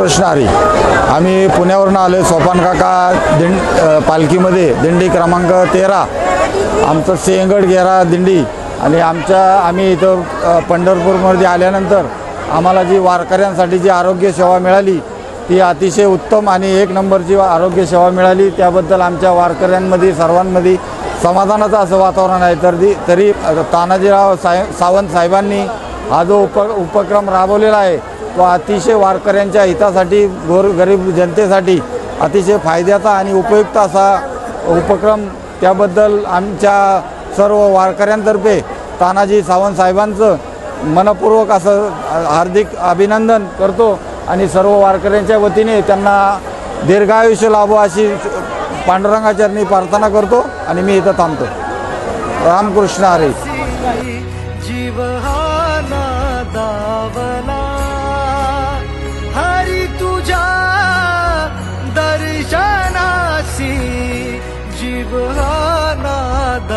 प्रश्न हरी आम्ही पुण्यावरून आलो सोपान काका दिंड पालखीमध्ये दिंडी क्रमांक तेरा. आमचं सिंहगड गेरा दिंडी. आणि आमच्या आम्ही इथं पंढरपूरमध्ये आल्यानंतर आम्हाला जी वारकऱ्यांसाठी जी आरोग्य सेवा मिळाली ती अतिशय उत्तम आणि एक नंबरची आरोग्य सेवा मिळाली. त्याबद्दल आमच्या वारकऱ्यांमध्ये सर्वांमध्ये समाधानाचं असं वातावरण आहे. तर दी तरी तानाजीराव साय सावंत साहेबांनी हा जो उप उपक्रम राबवलेला आहे तो अतिशय वारकऱ्यांच्या हितासाठी गोर गरीब जनतेसाठी अतिशय फायद्याचा आणि उपयुक्त असा उपक्रम त्याबद्दल आमच्या सर्व वारकऱ्यांतर्फे तानाजी सावंत साहेबांचं मनपूर्वक असं हार्दिक अभिनंदन करतो आणि सर्व वारकऱ्यांच्या वतीने त्यांना दीर्घायुष्य लाभो अशी पांडुरंगाचरणी प्रार्थना करतो आणि मी इथं थांबतो. रामकृष्ण हरी. जीवनाद